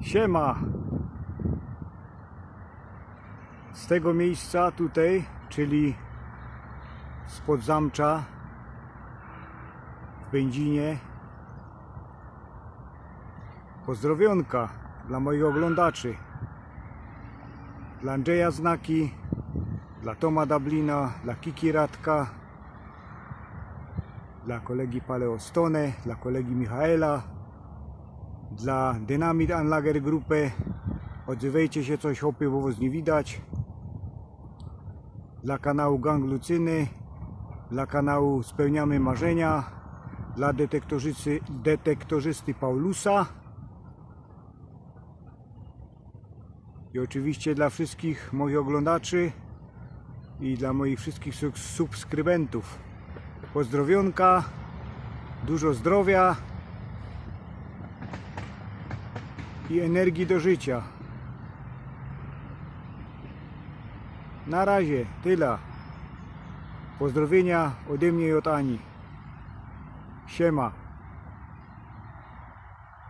Siema! Z tego miejsca tutaj, czyli spod zamcza w Będzinie. Pozdrowionka dla moich oglądaczy. Dla Andrzeja Znaki dla Toma Dublina, dla Kiki Radka dla kolegi Paleostone, dla kolegi Michaela dla Dynamit Anlager Grupy. Odzywajcie się coś hopy, bo nie widać. Dla kanału Gang Lucyny. Dla kanału Spełniamy Marzenia. Dla detektorzysty, detektorzysty Paulusa. I oczywiście dla wszystkich moich oglądaczy i dla moich wszystkich sub- subskrybentów. Pozdrowionka. Dużo zdrowia i energii do życia. Na razie tyle. Pozdrowienia ode mnie i od Ani. Siema